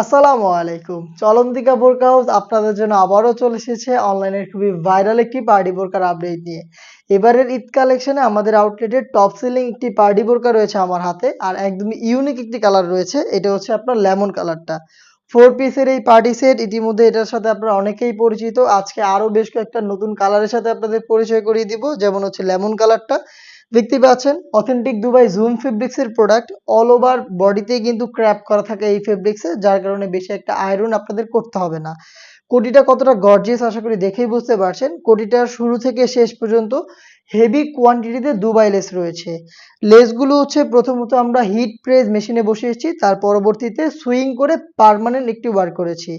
আসসালামু আলাইকুম। চলন্তিকা বোরকা হাউস আপনাদের জন্য আবারও চলে এসেছে অনলাইনের খুবই ভাইরাল একটি পার্টি বোরকার আপডেট নিয়ে। এবারের ঈদ কালেকশনে আমাদের আউটলেটের টপ সেলিং একটি পার্টি বোরকা রয়েছে আমার হাতে আর একদমই ইউনিক একটি কালার রয়েছে, এটা হচ্ছে আপনার লেমন কালারটা ফোর পিসের এই পার্টি সেট ইতিমধ্যে এটার সাথে আপনারা অনেকেই পরিচিত। আজকে আরও বেশ কয়েকটা নতুন কালারের সাথে আপনাদের পরিচয় করিয়ে দিব, যেমন হচ্ছে লেমন কালারটা দেখতে পাচ্ছেন অথেন্টিক দুবাই জুম ফেব্রিক্সের প্রোডাক্ট অল ওভার বডিতে কিন্তু ক্র্যাপ করা থাকে এই ফেব্রিক্সে যার কারণে বেশি একটা আয়রন আপনাদের করতে হবে না। কোটিটা কতটা গর্জিয়াস আশা করি দেখেই বুঝতে পারছেন। কোটিটা শুরু থেকে শেষ পর্যন্ত হেভি কোয়ান্টিটিতে দুবাই লেস রয়েছে। লেসগুলো হচ্ছে প্রথমত আমরা হিট প্রেস মেশিনে বসিয়েছি তার পরবর্তীতে সুইং করে পারমানেন্ট একটি ওয়ার্ক করেছি।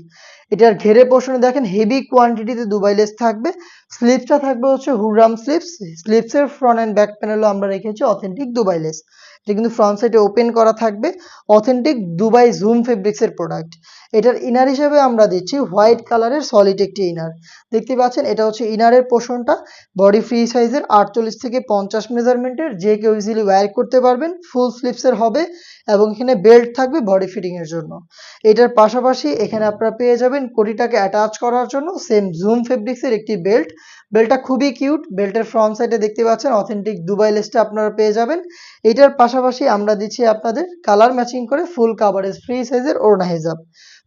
এটার ঘেরে পোর্শনে দেখেন হেভি কোয়ান্টিটিতে দুবাই লেস থাকবে। স্লিপসটা থাকবে হচ্ছে হুরাম স্লিপস স্লিপসের ফ্রন্ট অ্যান্ড ব্যাক প্যানেলও আমরা রেখেছি অথেন্টিক দুবাই লেস এটা কিন্তু ফ্রন্ট সাইডে ওপেন করা থাকবে অথেন্টিক দুবাই জুম ফেব্রিক্সের প্রোডাক্ট এটার ইনার হিসেবে আমরা দিচ্ছি হোয়াইট কালারের সলিড একটি ইনার দেখতে পাচ্ছেন, এটা হচ্ছে ইনারের পোষণটা। বডি ফ্রি সাইজের আটচল্লিশ থেকে পঞ্চাশ মেজারমেন্টের যে কেউ ইজিলি ওয়্যার করতে পারবেন ফুল স্লিপসের হবে। এবং এখানে বেল্ট থাকবে বডি ফিটিং এর জন্য। এটার পাশাপাশি এখানে আপনারা পেয়ে যাবেন কোটিটাকে অ্যাটাচ করার জন্য সেম জুম ফেব্রিক্সের একটি বেল্ট বেল্টটা খুবই কিউট বেল্টের ফ্রন্ট সাইডে দেখতে পাচ্ছেন অথেন্টিক দুবাই লেসটা আপনারা পেয়ে যাবেন। এটার পাশাপাশি আমরা দিচ্ছি আপনাদের কালার ম্যাচিং করে ফুল কাভারেজ ফ্রি সাইজের ওড়না হেজাব।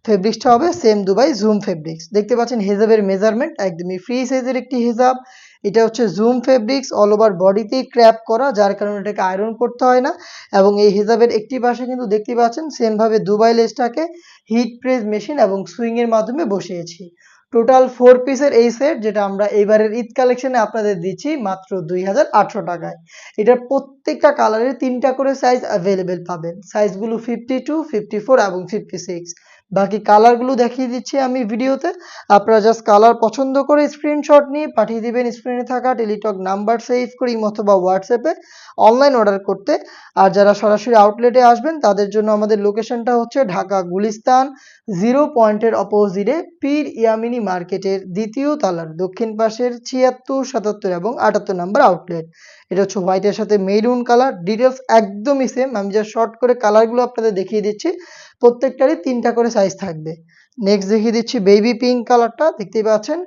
ফেব্রিক্সটা হবে সেম দুবাই জুম ফেব্রিক্স দেখতে পাচ্ছেন হেজাবের মেজারমেন্ট একদমই ফ্রি সাইজের একটি হেজাব। এটা হচ্ছে জুম ফেব্রিক্স অল ওভার বডিতেই ক্র্যাপ করা, যার কারণে এটাকে আয়রন করতে হয় না। এবং এই হিজাবের একটি পাশে কিন্তু দেখতে পাচ্ছেন সেম ভাবে দুবাই লেসটাকে হিট প্রেস মেশিন এবং সুইং এর মাধ্যমে বসিয়েছি। টোটাল ফোর পিসের এই সেট যেটা আমরা এইবারের ঈদ কালেকশনে আপনাদের দিচ্ছি, মাত্র দুই হাজার আটশো টাকায়। এটার প্রত্যেকটা কালারের তিনটা করে সাইজ অ্যাভেলেবেল পাবেন। সাইজগুলো ফিফটি টু ফিফটি ফোর এবং ফিফটি সিক্স বাকি কালারগুলো দেখিয়ে দিচ্ছি আমি ভিডিওতে। আপনারা জাস্ট কালার পছন্দ করে স্ক্রিনশট নিয়ে পাঠিয়ে দিবেন স্ক্রিনে থাকা টেলিটক নাম্বার সেভ করি অথবা হোয়াটসঅ্যাপে অনলাইন অর্ডার করতে। আর যারা সরাসরি আউটলেটে আসবেন, তাদের জন্য আমাদের লোকেশনটা হচ্ছে ঢাকা গুলিস্তান জিরো পয়েন্টের অপোজিটে পীর ইয়ামিনি মার্কেটের দ্বিতীয় তালার দক্ষিণ পাশের ছিয়াত্তর, সাতাত্তর এবং আটাত্তর নাম্বার আউটলেট এটা হচ্ছে হোয়াইটের সাথে মেরুন কালার ডিটেলস একদমই সেম আমি যা শর্ট করে কালারগুলো আপনাদের দেখিয়ে দিচ্ছি। প্রত্যেকটারই তিনটা করে সাইজ থাকবে। নেক্সট দেখিয়ে দিচ্ছি বেবি পিঙ্ক কালারটা দেখতেই পাচ্ছেন?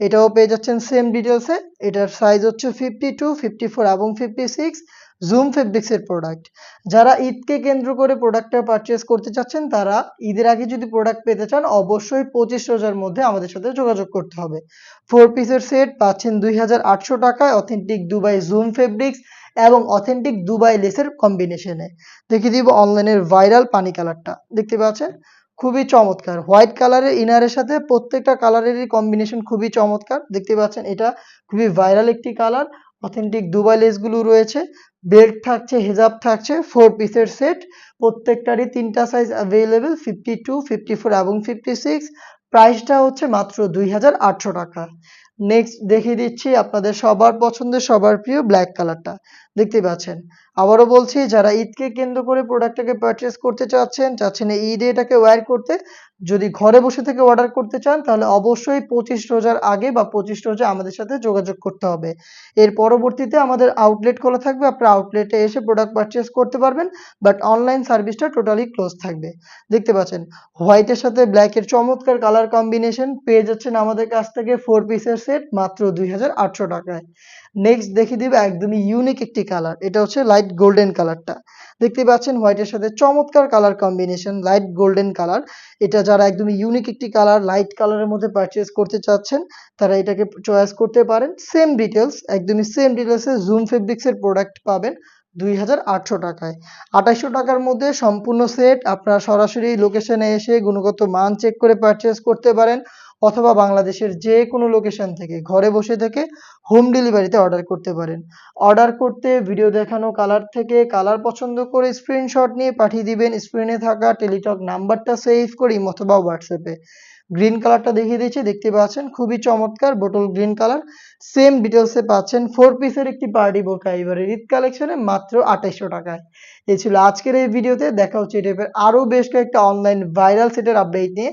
এটাও পেয়ে যাচ্ছেন সেম ডিটেলসে এটার সাইজ হচ্ছে ফিফটি টু ফিফটি ফোর এবং ফিফটি সিক্স জুম ফেব্রিক্সের প্রোডাক্ট যারা ঈদকে কেন্দ্র করে প্রোডাক্টটা পারচেস করতে চাচ্ছেন, তারা ঈদের আগে যদি প্রোডাক্ট পেতে চান, অবশ্যই পঁচিশ রোজার মধ্যে আমাদের সাথে যোগাযোগ করতে হবে। ফোর পিসের সেট পাচ্ছেন দুই হাজার আটশো টাকায় অথেন্টিক দুবাই জুম ফেব্রিক্স এবং অথেন্টিক দুবাই লেসের কম্বিনেশনে দেখিয়ে দিব অনলাইনের ভাইরাল পানি কালারটা। দেখতে পাচ্ছেন? খুবই চমৎকার। হোয়াইট কালারের ইনারের সাথে প্রত্যেকটা কালারেরই কম্বিনেশন খুবই চমৎকার। দেখতে পাচ্ছেন? এটা খুবই ভাইরাল একটি কালার অথেন্টিক দুবাই লেসগুলো রয়েছে। বেল্ট থাকছে হেজাব থাকছে ফোর পিসের সেট প্রত্যেকটারই তিনটা size available fifty two fifty four এবং ফিফটি সিক্স প্রাইসটা হচ্ছে মাত্র দুই হাজার আটশো টাকা। নেক্সট দেখিয়ে দিচ্ছি আপনাদের সবার পছন্দের, সবার প্রিয় ব্ল্যাক কালারটা দেখতে পাচ্ছেন? আবারও বলছি, যারা ঈদকে কেন্দ্র করে প্রোডাক্টটাকে পারচেস করতে চাচ্ছেন চাচ্ছেন এই ঈদে এটাকে ওয়্যার করতে, যদি ঘরে বসে থেকে অর্ডার করতে চান, তাহলে অবশ্যই পঁচিশ রোজার আগে বা পঁচিশ রোজা আমাদের সাথে যোগাযোগ করতে হবে। এর পরবর্তীতে আমাদের আউটলেট খোলা থাকবে, আপনারা আউটলেটে এসে প্রোডাক্ট পারচেস করতে পারবেন বাট অনলাইন সার্ভিসটা টোটালি ক্লোজ থাকবে। দেখতে পাচ্ছেন হোয়াইটের সাথে ব্ল্যাকের চমৎকার কালার কম্বিনেশন পেয়ে যাচ্ছেন আমাদের কাছ থেকে ফোর পিসের সেট মাত্র দুই হাজার আটশো টাকায়। নেক্সট দেখিয়ে দিবে একদমই ইউনিক একটি কালার এটা হচ্ছে লাইট গোল্ডেন কালারটা দেখতে পাচ্ছেন হোয়াইটের সাথে চমৎকার colour combination light golden colour এটা যারা একদমই ইউনিক একটি কালার লাইট কালারের মধ্যে পারচেস করতে চাচ্ছেন, তারা এটাকে চয়েস করতে পারেন। সেম ডিটেলস একদমই সেম ডিটেলসে জুম ফেব্রিক্সের প্রোডাক্ট পাবেন দুই হাজার আটশো টাকায়। আঠাইশশো টাকার মধ্যে সম্পূর্ণ সেট আপনারা সরাসরি লোকেশনে এসে গুণগত মান চেক করে পারচেস করতে পারেন। অথবা বাংলাদেশের যে কোনো লোকেশন থেকে, ঘরে বসে থেকে হোম ডেলিভারিতে অর্ডার করতে পারেন। অর্ডার করতে ভিডিও দেখানো কালার থেকে কালার পছন্দ করে স্ক্রিনশট নিয়ে পাঠিয়ে দিবেন। স্ক্রিনে থাকা টেলিটক নাম্বারটা সেভ করি অথবা হোয়াটসঅ্যাপে গ্রিন কালারটা দেখিয়ে দিয়েছি, দেখতে পাচ্ছেন, খুবই চমৎকার বোটল গ্রিন কালার সেম ডিটেলসে পাচ্ছেন ফোর পিসের একটি পার্টি বোরকা এবারে ঈদ কালেকশনে মাত্র আঠাইশশো টাকায়। এই ছিল আজকের এই ভিডিওতে দেখা হচ্ছে এই আরও বেশ কয়েকটা অনলাইন ভাইরাল সেটের আপডেট নিয়ে।